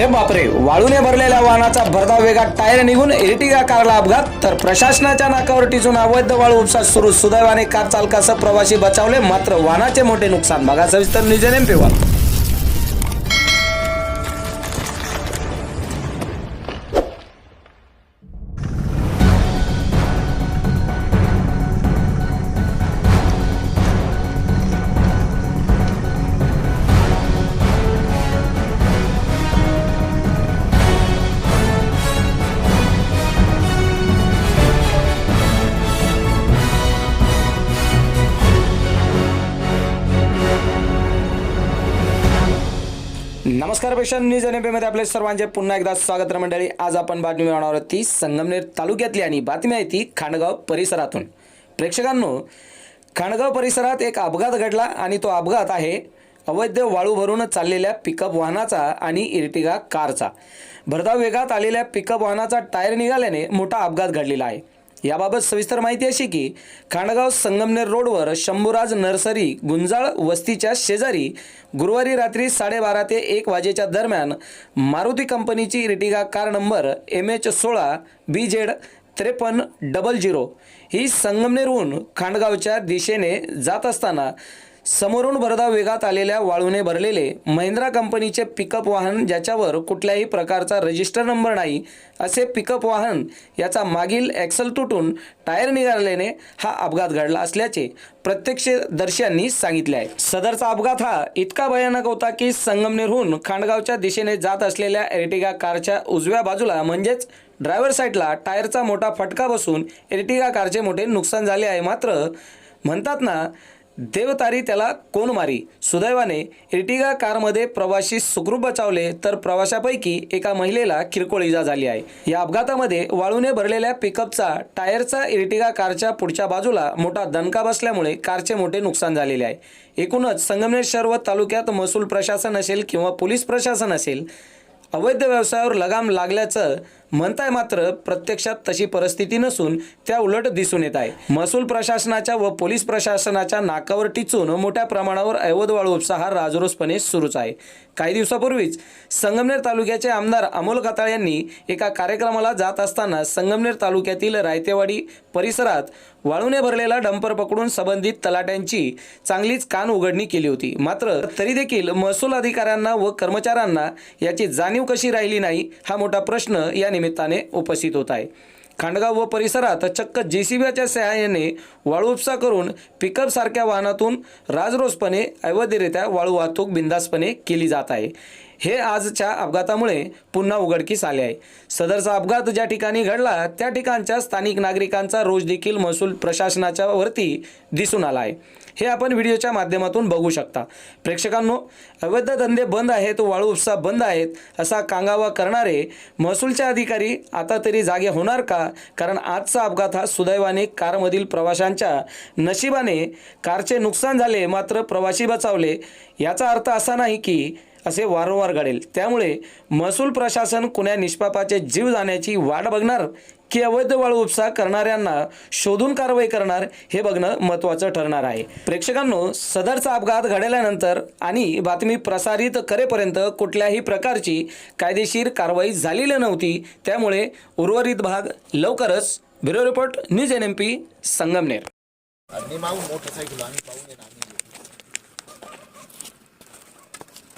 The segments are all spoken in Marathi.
अरे बापरे वाळूने भरलेल्या वाहनाचा भरधाव वेगात टायर निघून एर्टिगा कारला अपघात. तर प्रशासनाच्या नाकावर टिचून अवैध वाळू उपसा सुरू. सुदैवाने कार चालकासह प्रवासी बचावले मात्र वाहनाचे मोठे नुकसान. बघा सविस्तर न्यूज एन नमस्कार पेशन न्यूज एनमध्ये आपले सर्वांचे पुन्हा एकदा स्वागत मंडळी आज आपण बातमी मिळवणार आहोत ती संगमनेर तालुक्यातली आणि बातमी आहे ती खांडगाव परिसरातून. प्रेक्षकांनो खांडगाव परिसरात एक अपघात घडला आणि तो अपघात आहे अवैध वाळू भरून चाललेल्या पिकअप वाहनाचा आणि इर्टिगा कारचा. भरधाव वेगात आलेल्या पिकअप वाहनाचा टायर निघाल्याने मोठा अपघात घडलेला आहे. याबाबत सविस्तर माहिती अशी की खांडगाव संगमनेर रोडवर शंभूराज नर्सरी गुंजाळ वस्तीच्या शेजारी गुरुवारी रात्री साडेबारा ते एक वाजेच्या दरम्यान मारुती कंपनीची Ertiga car number M H सोळा बी जेड त्रेपन्न डबल झिरो ही संगमनेरहून खांडगावच्या दिशेने जात असताना समोरून भरधाव वेगात आलेल्या वाळूने भरलेले महिंद्रा कंपनीचे पिकअप वाहन ज्याच्यावर कुठल्याही प्रकारचा रजिस्टर नंबर नाही असे पिकअप वाहन याचा मागील ॲक्सल तुटून टायर निघाल्याने हा अपघात घडला असल्याचे प्रत्यक्षदर्शींनी सांगितले आहे. सदरचा अपघात हा इतका भयानक होता की संगमनेरहून खांडगावच्या दिशेने जात असलेल्या एर्टिगा कारच्या उजव्या बाजूला म्हणजेच ड्रायव्हर साईडला टायरचा मोठा फटका बसून एर्टिगा कारचे मोठे नुकसान झाले आहे. मात्र म्हणतात ना देवतारी त्याला कोण मारी? सुदैवाने इर्टिगा कारमध्ये प्रवासी सुखरूप बचावले तर प्रवाशापैकी एका महिलेला किरकोळ इजा झाली आहे. या अपघातामध्ये वाळूने भरलेल्या पिकअपचा टायरचा इर्टिगा कारच्या पुढच्या बाजूला मोठा दणका बसल्यामुळे कारचे मोठे नुकसान झालेले आहे. एकूणच संगमनेर शहर व तालुक्यात महसूल प्रशासन असेल किंवा पोलीस प्रशासन असेल अवैध व्यवसायावर लगाम लागल्याचं म्हणताय मात्र प्रत्यक्षात तशी परिस्थिती नसून त्या उलट दिसून येत आहे. महसूल प्रशासनाच्या व पोलीस प्रशासनाच्या नाकावर टिचून मोठ्या प्रमाणावर अवैध वाळू उपसा हा राजरोसपणे सुरूच आहे. काही दिवसापूर्वीच संगमनेर तालुक्याचे आमदार अमोल खताळ यांनी एका कार्यक्रमाला जात असताना संगमनेर तालुक्यातील रायतेवाडी परिसरात वाळूने भरलेला डंपर पकडून संबंधित तलाट्यांची चांगलीच कान उघडणी केली होती. मात्र तरी देखील महसूल अधिकाऱ्यांना व कर्मचाऱ्यांना याची जाणीव कशी राहिली नाही हा मोठा प्रश्न या निमित्ताने उपस्थित होत आहे. खांडगाव व परिसरात चक्क जेसीबीच्या सहाय्याने वाळू उपसा करून पिकअप सारख्या वाहनातून राजरोसपणे अवैधरित्या वाळू वाहतूक बिंदासपणे केली जात आहे. हे आजच्या अपघातामुळे पुन्हा उघडकीस आले आहे. सदरचा अपघात ज्या ठिकाणी घडला त्या ठिकाणच्या स्थानिक नागरिकांचा रोज देखील महसूल प्रशासनाच्या वरती दिसून आला आहे. हे आपण व्हिडिओच्या माध्यमातून बघू शकता. प्रेक्षकांनो अवैध धंदे बंद आहेत वाळू उपसा बंद आहेत असा कांगावा करणारे महसूलच्या अधिकारी आता तरी जागे होणार का? कारण आजचा अपघात हा सुदैवाने कारमधील प्रवाशांच्या नशिबाने कारचे नुकसान झाले मात्र प्रवासी बचावले. याचा अर्थ असा नाही की असे वारंवार घडेल. त्यामुळे महसूल प्रशासन कुण्या निष्पापाचे जीव जाण्याची वाट बघणार की अवैध वाळू उपसा करणाऱ्यांना शोधून कारवाई करणार हे बघणं महत्त्वाचं ठरणार आहे. प्रेक्षकांनो सदरचा अपघात घडल्यानंतर आणि बातमी प्रसारित करेपर्यंत कुठल्याही प्रकारची कायदेशीर कारवाई झालेली नव्हती. त्यामुळे उर्वरित भाग लवकरच bureau report news N M P Sangamner.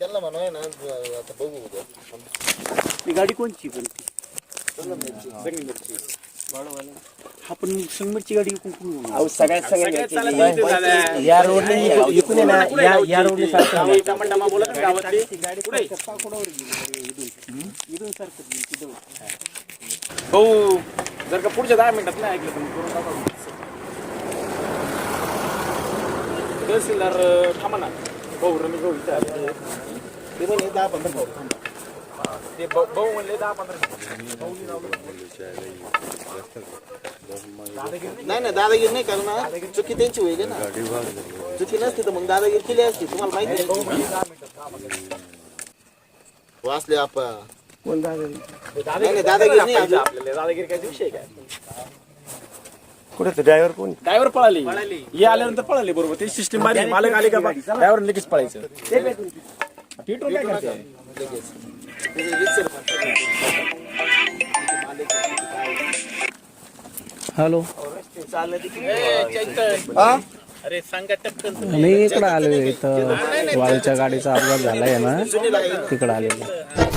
त्यांना म्हणूया ना आता बघू उद्या. ती गाडी कोणची पण हा पण संगमची गाडी इकडून कुठून येणार? सगळ्यात सगळ्यात या रोडने इकडून आहे ना या या रोडने सारखं आहे. हो जर का पुढच्या दहा मिनिटात नाही ऐकलं तर मग करून टाका. तहसीलदार थांबा ना. आले ते म्हणे दहा पंधरा भाऊ थांबा. ते भाऊ म्हणले दहा पंधरा नाही नाही दादागिरी नाही करणार. चुकी त्यांची होईल ना. चुकी नसती तर मग दादागिरी केली असती. तुम्हाला माहिती आहे. वाचले आपा. नाही नाही दादागिरी नाही. आपल्याला दादागिरी काय विषय काय? कुठे ड्रायव्हर कोण? ड्रायव्हर पळाली. हे आल्यानंतर पळाली बरोबर. ते सिस्टम मारली मालक आले का ड्रायव्हर लगेच पळायचं. पेट्रोल काय करते लगेच. ते रीतसर करतात. हॅलो अरे सांगा मी इकडं आलो इथं. वाळूच्या गाडीचा अपघात झालाय ना. तिकडं आलेलो.